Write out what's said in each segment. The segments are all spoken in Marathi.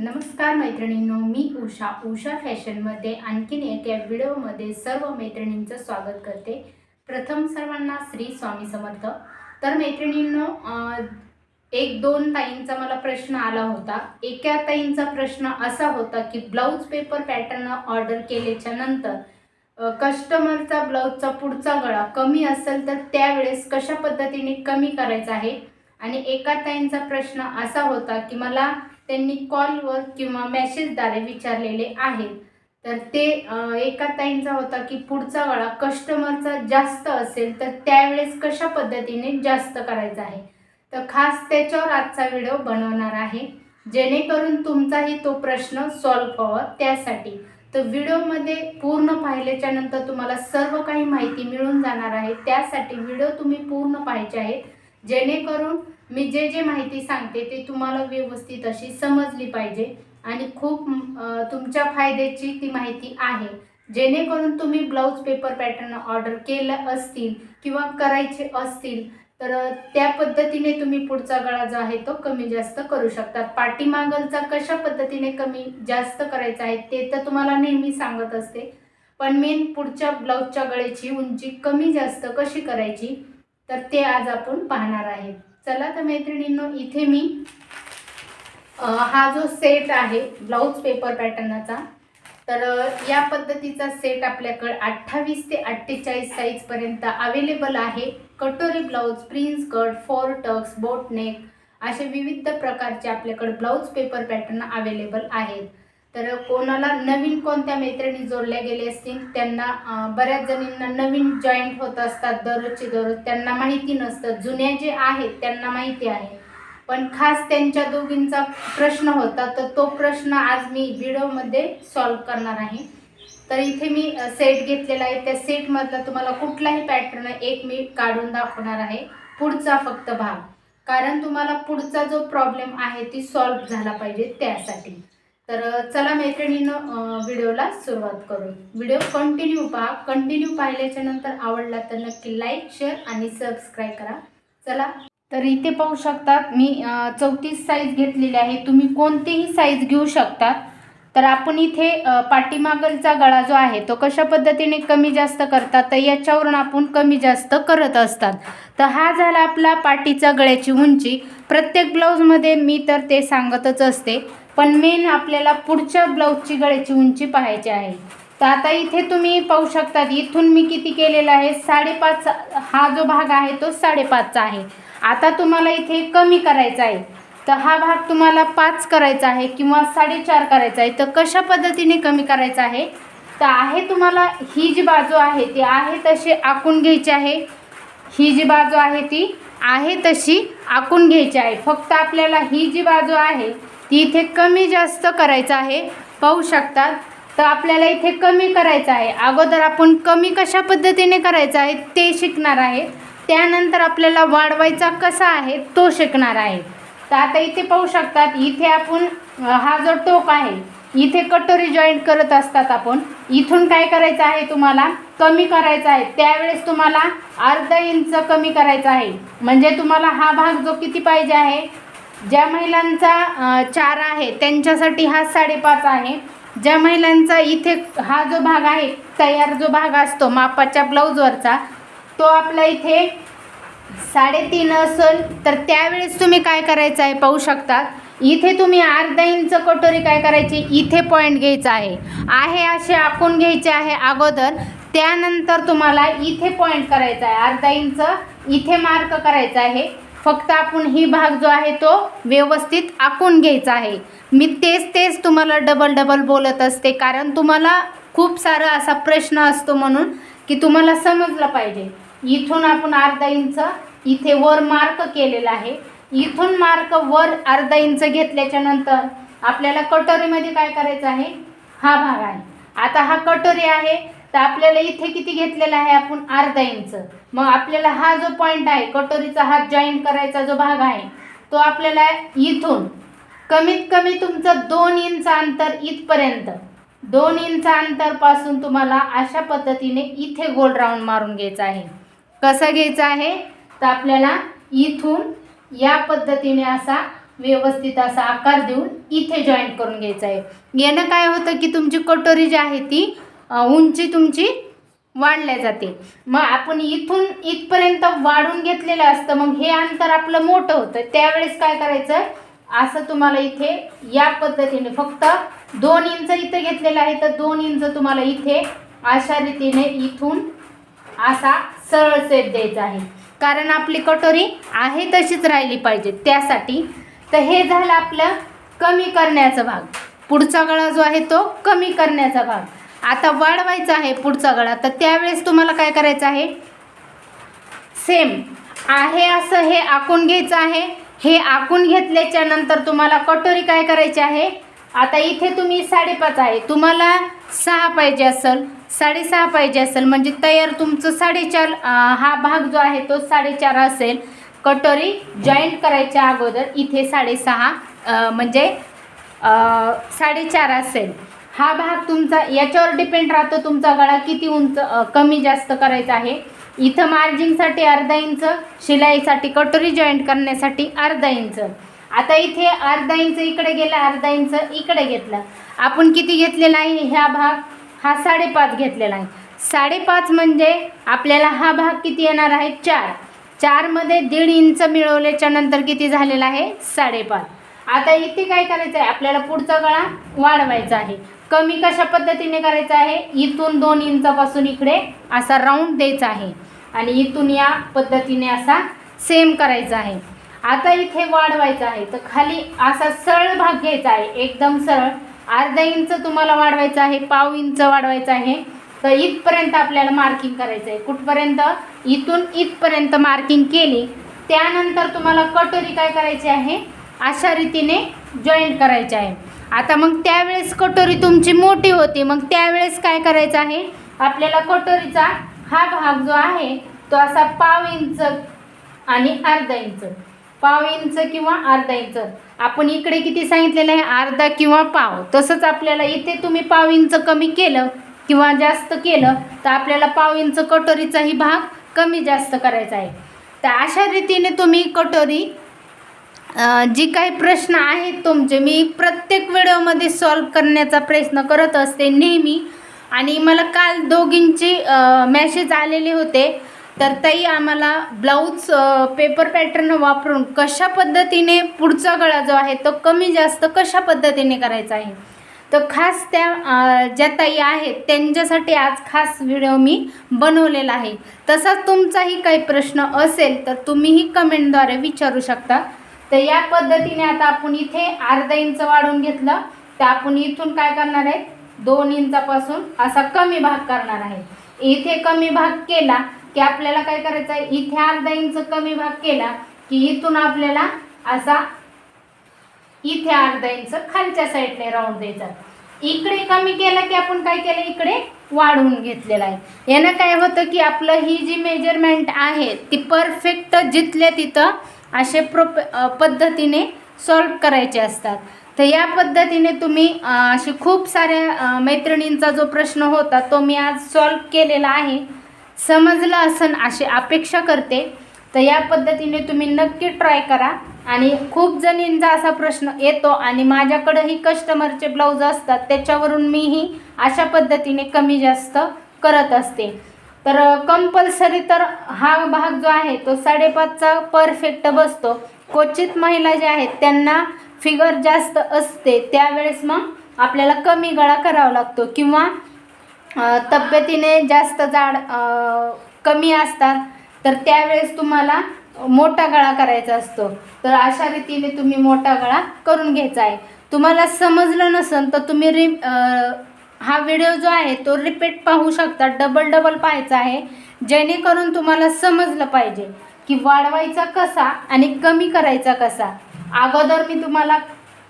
नमस्कार मैत्रिणींनो मी उषा. उषा फॅशनमध्ये आणखीन एका व्हिडिओमध्ये सर्व मैत्रिणींचं स्वागत करते. प्रथम सर्वांना श्री स्वामी समर्थ. तर मैत्रिणींनो एक दोन ताईंचा मला प्रश्न आला होता. एका ताईंचा प्रश्न असा होता की ब्लाऊज पेपर पॅटर्न ऑर्डर केल्याच्यानंतर कस्टमरचा ब्लाऊजचा पुढचा गळा कमी असेल तर त्यावेळेस कशा पद्धतीने कमी करायचा आहे? आणि एका ताईंचा प्रश्न असा होता की मला त्यांनी कॉलवर किंवा मेसेजद्वारे विचारलेले आहेत. तर ते एका ताईंचा होता की पुढचा गळा कस्टमरचा जास्त असेल तर त्यावेळेस कशा पद्धतीने जास्त करायचा आहे? तर खास त्याच्यावर आजचा व्हिडिओ बनवणार आहे. जेणेकरून तुमचाही तो प्रश्न सॉल्व व्हावा त्यासाठी. तर व्हिडिओमध्ये पूर्ण पाहिल्याच्या नंतर तुम्हाला सर्व काही माहिती मिळून जाणार आहे. त्यासाठी व्हिडिओ तुम्ही पूर्ण पाहायचे आहेत. जेणेकरून मी जे जे माहिती सांगते ते तुम्हाला व्यवस्थित अशी समजली पाहिजे. आणि खूप तुमच्या फायद्याची ती माहिती आहे. जेणेकरून तुम्ही ब्लाऊज पेपर पॅटर्न ऑर्डर केलं असतील किंवा करायचे असतील तर त्या पद्धतीने तुम्ही पुढचा गळा जो आहे तो कमी जास्त करू शकतात पाठीमागलचा कशा पद्धतीने कमी जास्त करायचा आहे ते तर तुम्हाला नेहमी सांगत असते. पण मेन पुढच्या ब्लाऊजच्या गळ्याची उंची कमी जास्त कशी करायची तर ते आज आपण पाहणार आहे चला तर मैत्रिणींनो इथे मी हा जो सेट आहे ब्लाऊज पेपर पॅटर्नाचा तर या पद्धतीचा सेट आपल्याकडे अठ्ठावीस ते अठ्ठेचाळीस साईजपर्यंत अवेलेबल आहे. कटोरी blouse prince cut four tucks boatneck असे विविध प्रकारचे आपल्याकडे ब्लाऊज पेपर पॅटर्न अवेलेबल आहेत. तर कोणाला नवीन कोणत्या मैत्रिणी जोडल्या गेले असतील त्यांना बऱ्याच जणींना नवीन जॉईंट होत असतात दररोजची दररोज त्यांना माहिती नसतं. जुन्या जे आहेत त्यांना माहिती आहे. पण खास त्यांच्या दोघींचा प्रश्न होता तर तो प्रश्न आज मी व्हिडिओमध्ये सॉल्व करणार आहे. तर इथे मी सेट घेतलेला आहे. त्या सेटमधला तुम्हाला कुठलाही पॅटर्न एक मी काढून दाखवणार आहे. पुढचा फक्त भाग. कारण तुम्हाला पुढचा जो प्रॉब्लेम आहे ती सॉल्व झाला पाहिजे त्यासाठी. तर चला मैत्रिणीनं व्हिडिओला सुरुवात करू. व्हिडिओ कंटिन्यू पहा. कंटिन्यू पाहिल्याच्या नंतर आवडला तर नक्की लाईक शेअर आणि सबस्क्राईब करा. चला तर इथे पाहू शकतात मी चौतीस साईज घेतलेली आहे. तुम्ही कोणतीही साईज घेऊ शकतात तर आपण इथे पाठीमागलचा गळा जो आहे तो कशा पद्धतीने कमी जास्त करतात तर याच्यावरून आपण कमी जास्त करत असतात. तर हा झाला आपला पाठीचा गळ्याची उंची. प्रत्येक ब्लाऊजमध्ये मी तर ते सांगतच असते. पण मेन आपल्याला पुढच्या ब्लाऊजची गळ्याची उंची पाहायची आहे. तर आता इथे तुम्ही पाहू शकतात इथून मी किती केलेला आहे? साडेपाच हा जो भाग आहे तो साडेपाचचा आहे. आता तुम्हाला इथे कमी करायचा आहे. तर हा भाग तुम्हाला पाच करायचा आहे किंवा साडेचार करायचा आहे. तर कशा पद्धतीने कमी करायचा आहे? तर आहे तुम्हाला ही जी बाजू आहे ती आहे तशी आखून घ्यायची आहे. ही जी बाजू आहे ती आहे तशी आखून घ्यायची आहे. फक्त आपल्याला ही जी बाजू आहे ती इथे कमी जास्त करायचं आहे. पाहू शकतात. तर आपल्याला इथे कमी करायचं आहे. अगोदर आपण कमी कशा पद्धतीने करायचं आहे ते शिकणार आहे. त्यानंतर आपल्याला वाढवायचा कसा आहे तो शिकणार आहे. तर आता इथे पाहू शकतात इथे आपण हा जो टोक आहे इथे कटोरी जॉईंट करत असतात आपण. इथून काय करायचं आहे तुम्हाला? कमी करायचं आहे. त्यावेळेस तुम्हाला अर्धा इंच कमी करायचा आहे. म्हणजे तुम्हाला हा भाग जो किती पाहिजे आहे? ज्या महिलांचा चार आहे त्यांच्यासाठी हा साडेपाच आहे. ज्या महिलांचा इथे हा जो भाग आहे तयार जो भाग असतो मापाच्या ब्लाऊजवरचा तो आपला इथे साडेतीन असेल तर त्यावेळेस तुम्ही काय करायचं आहे पाहू शकता. इथे तुम्ही अर्धा इंच कटोरी काय करायची? इथे पॉईंट घ्यायचा आहे. आहे असे आखून घ्यायचे आहे अगोदर. त्यानंतर तुम्हाला इथे पॉईंट करायचा आहे. अर्धा इंच इथे मार्क करायचा आहे. फक्त आपण ही भाग जो आहे तो व्यवस्थित आखून घ्यायचा आहे. मी तेच तेच तुम्हाला डबल डबल बोलत असते कारण तुम्हाला खूप सारा असा प्रश्न असतो म्हणून की तुम्हाला समजलं पाहिजे. इथून आपण अर्धा इंच इथे वर मार्क केलेला आहे. इथून मार्क वर अर्धा इंच घेतल्याच्या नंतर आपल्याला कटोरीमध्ये काय करायचं आहे? हा भाग आहे. आता हा कटोरी आहे तर आपल्याला इथे किती घेतलेला आहे आपण अर्धा इंच. मग आपल्याला हा जो पॉईंट आहे कटोरीचा हा जॉईंट करायचा जो भाग आहे तो आपल्याला इथून कमीत कमी तुमचं दोन इंच अंतर इथपर्यंत दोन इंच अंतरपासून तुम्हाला अशा पद्धतीने इथे गोल राऊंड मारून घ्यायचा आहे. कसा घ्यायचा आहे? तर आपल्याला इथून या पद्धतीने असा व्यवस्थित असा आकार देऊन इथे जॉईंट करून घ्यायचा आहे. यानं काय होतं की तुमची कटोरी जी आहे ती उंची तुमची वाढल्या जाते. मग आपण इथून इथपर्यंत वाढून घेतलेलं असतं मग हे अंतर आपलं मोठं होतं. त्यावेळेस काय करायचं? असं तुम्हाला इथे या पद्धतीने फक्त दोन इंच इथं घेतलेलं आहे तर दोन इंच तुम्हाला इथे अशा रीतीने इथून असा सरळ सेट द्यायचा आहे. कारण आपली कटोरी आहे तशीच राहिली पाहिजे त्यासाठी. तर हे झालं आपलं कमी करण्याचा भाग. पुढचा गळा जो आहे तो कमी करण्याचा भाग. आता वाढवायचा आहे पुढचा गळा. तर त्यावेळेस तुम्हाला काय करायचं आहे? सेम आहे असं हे आखून घ्यायचं आहे. हे आखून घेतल्याच्या नंतर तुम्हाला कटोरी काय करायची आहे? आता इथे तुम्ही साडेपाच आहे. तुम्हाला सहा पाहिजे असेल. साडेसहा पाहिजे असेल. म्हणजे तयार तुमचं साडेचार हा भाग जो आहे तो साडेचार असेल. कटोरी जॉईंट करायच्या अगोदर इथे साडेसहा म्हणजे साडेचार असेल. हा भाग तुमचा याच्यावर डिपेंड राहतो तुमचा गळा किती उंच कमी जास्त करायचा आहे. इथं मार्जिंगसाठी अर्धा इंच शिलाईसाठी कटोरी जॉईंट करण्यासाठी अर्धा इंच आता इथे अर्धा इंच इकडे गेला अर्धा इंच इकडे घेतला. आपण किती घेतलेला आहे ह्या भाग? हा साडेपाच घेतलेला आहे. साडेपाच म्हणजे आपल्याला हा भाग किती येणार आहे? चार. चारमध्ये दीड इंच मिळवल्याच्या नंतर किती झालेला आहे? साडेपाच. आता इथे काय करायचं आहे आपल्याला पुढचा गळा वाढवायचा आहे. कमी कशा पद्धतीने करायचा आहे? इथून दोन इंचापासून इकडे असा राऊंड द्यायचा आहे. आणि इथून या पद्धतीने असा सेम करायचा आहे. आता इथे वाढवायचं आहे. तर खाली असा सरळ भाग घ्यायचा आहे. एकदम सरळ. अर्धा इंच तुम्हाला वाढवायचं आहे. पाव इंच वाढवायचं आहे. तर इथपर्यंत आपल्याला मार्किंग करायचं आहे कुठपर्यंत? इथून इथपर्यंत मार्किंग केली. त्यानंतर तुम्हाला कटोरी काय करायची आहे? अशा रीतीने जॉईंट करायचे आहे. आता मग त्यावेळेस कटोरी तुमची मोठी होती. मग त्यावेळेस काय करायचं आहे? आपल्याला कटोरीचा हा भाग जो आहे तो असा पाव इंच आणि अर्धा इंच. पाव इंच किंवा अर्धा इंच. आपण इकडे किती सांगितलेलं आहे? अर्धा किंवा पाव. तसंच आपल्याला इथे तुम्ही पाव इंच कमी केलं किंवा जास्त केलं तर आपल्याला पाव इंच कटोरीचाही भाग कमी जास्त करायचा आहे. तर अशा रीतीने तुम्ही कटोरी जी काही प्रश्न आहेत तुमचे मी प्रत्येक व्हिडिओमध्ये सॉल्व करण्याचा प्रयत्न करत असते नेहमी. आणि मला काल दोघींचे मॅसेज आलेले होते. तर ताई आम्हाला ब्लाऊज पेपर पॅटर्न वापरून कशा पद्धतीने पुढचा गळा जो आहे तो कमी जास्त कशा पद्धतीने करायचा आहे? तर खास त्या ज्या ताई आहेत त्यांच्यासाठी आज खास व्हिडिओ मी बनवलेला आहे. तसाच तुमचाही काही प्रश्न असेल तर तुम्हीही कमेंटद्वारे विचारू शकता. तर या पद्धतीने आता आपण इथे अर्धा इंच वाढवून घेतलं. तर आपण इथून काय करणार आहे? दोन इंचापासून असा कमी भाग करणार आहे. इथे कमी भाग केला की आपल्याला काय करायचं आहे? इथे अर्धा इंच कमी भाग केला की इथून आपल्याला असा इथे अर्धा इंच खालच्या साईडने राऊंड द्यायचा. इकडे कमी केलं की आपण काय केलं? इकडे वाढवून घेतलेलं आहे. यानं काय होतं की आपलं ही जी मेजरमेंट आहे ती परफेक्ट जिथल्या तिथं असे प्रोप पद्धतीने सॉल्व करायचे असतात. तर या पद्धतीने तुम्ही असे खूप साऱ्या मैत्रिणींचा जो प्रश्न होता तो मी आज सॉल्व केलेला आहे. समजलं असन अशी अपेक्षा करते. तर या पद्धतीने तुम्ही नक्की ट्राय करा. आणि खूप जणींचा असा प्रश्न येतो आणि माझ्याकडंही कस्टमरचे ब्लाऊज असतात त्याच्यावरून मीही अशा पद्धतीने कमी जास्त करत असते. तर कंपल्सरी तर हा भाग जो आहे तो साडेपाचचा परफेक्ट बसतो. क्वचित महिला ज्या आहेत त्यांना फिगर जास्त असते. त्यावेळेस मग आपल्याला कमी गळा करावा लागतो किंवा तब्येतीने जास्त जाड कमी असतात तर त्यावेळेस तुम्हाला मोठा गळा करायचा असतो. तर अशा रीतीने तुम्ही मोठा गळा करून घ्यायचा आहे. तुम्हाला समजलं नसेल तर तुम्ही रि हा व्हिडिओ जो आहे तो रिपीट पाहू शकता. डबल डबल पाहायचा आहे. जेणेकरून तुम्हाला समजलं पाहिजे की वाढवायचा कसा आणि कमी करायचा कसा. अगोदर मी तुम्हाला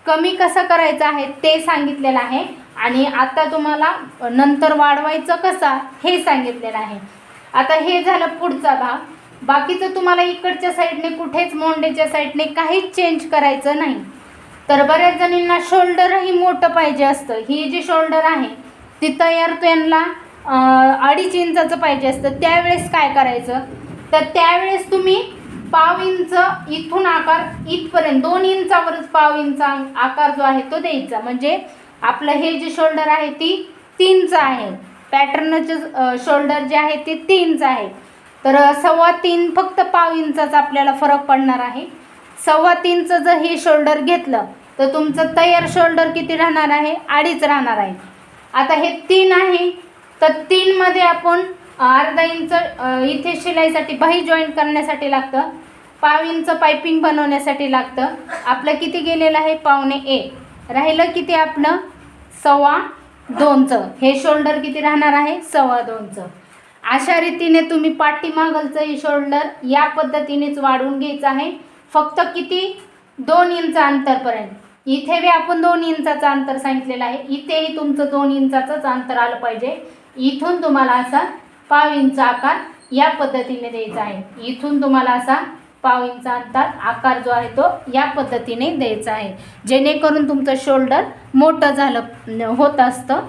कमी कसं करायचं आहे ते सांगितलेलं आहे आणि आता तुम्हाला नंतर वाढवायचं कसा हे सांगितलेलं आहे. आता हे झालं पुढचा भाग. बाकीचं तुम्हाला इकडच्या साईडने कुठेच मोंडेच्या साईडने काहीच चेंज करायचं नाही. तर बऱ्याच जणींना शोल्डरही मोठं पाहिजे असतं. ही जी शोल्डर आहे ती तयार त्यांना अडीच इंचाचं पाहिजे असतं. त्यावेळेस काय करायचं? तर त्यावेळेस तुम्ही पाव इंच इथून आकार इथपर्यंत दोन इंचावरच पाव इंच आकार जो आहे तो द्यायचा. म्हणजे आपलं हे जे शोल्डर आहे ती तीनचं आहे. पॅटर्नचे शोल्डर जे आहे ते तीनचं आहे. तर सव्वा तीन फक्त पाव इंचाचा आपल्याला फरक पडणार आहे. सव्वा तीनचं जर हे शोल्डर घेतलं तर तुमचं तयार शोल्डर किती राहणार आहे? अडीच राहणार आहे. आता हे तीन आहे. तर तीनमध्ये आपण अर्धा इंच इथे शिलाईसाठी बाही जॉईंट करण्यासाठी लागतं. पाव इंच पायपिंग बनवण्यासाठी लागतं. आपलं किती गेलेलं आहे? पावणे एक. राहिलं किती आपलं? सव्वा दोनचं. हे शोल्डर किती राहणार आहे? सव्वा दोनचं. अशा रीतीने तुम्ही पाठीमागलचं हे शोल्डर या पद्धतीनेच वाढवून घ्यायचं आहे. फक्त किती? दोन इंच अंतरपर्यंत इथे बी आपण दोन इंचाचं अंतर सांगितलेलं आहे. इथेही तुमचं दोन इंचाचंच अंतर आलं पाहिजे. इथून तुम्हाला असा पाव इंच आकार या पद्धतीने द्यायचा आहे. इथून तुम्हाला असा पाव इंच अंतर आकार जो आहे तो या पद्धतीने द्यायचा आहे. जेणेकरून तुमचं शोल्डर मोठं झालं होत असतं.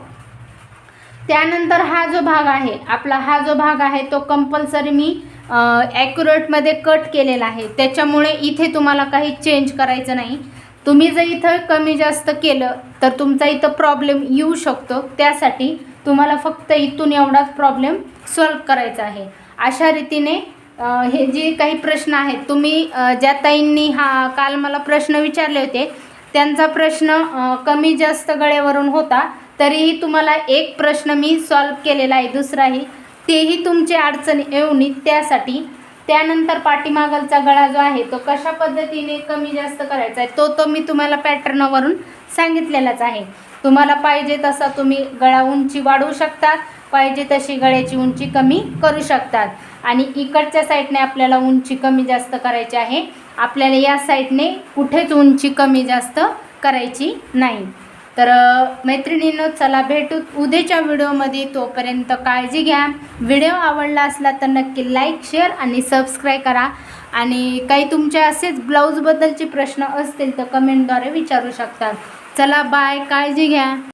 त्यानंतर हा जो भाग आहे आपला हा जो भाग आहे तो कंपल्सरी मी ॲक्युरेटमध्ये कट केलेला आहे. त्याच्यामुळे इथे तुम्हाला काही चेंज करायचं नाही. तुम्ही जर इथं कमी जास्त केलं तर तुमचा इथं प्रॉब्लेम येऊ शकतो. त्यासाठी तुम्हाला फक्त इथून एवढाच प्रॉब्लेम सॉल्व करायचा आहे. अशा रीतीने हे जे काही प्रश्न आहेत तुम्ही ज्या ताईंनी हा काल मला प्रश्न विचारले होते त्यांचा प्रश्न कमी जास्त गळ्यावरून होता तरीही तुम्हाला एक प्रश्न मी सॉल्व केलेला आहे दुसराही. तेही तुमची अडचण येऊ नये त्यासाठी त्यानंतर पाठीमागलचा गळा जो आहे तो कशा पद्धतीने कमी जास्त करायचा आहे तो तो मी तुम्हाला पॅटर्नवरून सांगितलेलाच आहे. तुम्हाला पाहिजे तसा तुम्ही गळा उंची वाढवू शकतात पाहिजे तशी गळ्याची उंची कमी करू शकतात. आणि इकडच्या साईडने आपल्याला उंची कमी जास्त करायची आहे. आपल्याला या साईडने कुठेच उंची कमी जास्त करायची नाही. तर मैत्रिणींनो चला भेटू उद्याच्या व्हिडिओमध्ये. तोपर्यंत काळजी घ्या. व्हिडिओ आवडला असला तर नक्की लाईक शेअर आणि सबस्क्राईब करा. आणि काही तुमचे असेच ब्लाऊजबद्दलचे प्रश्न असतील तर कमेंटद्वारे विचारू शकतात चला बाय. काळजी घ्या.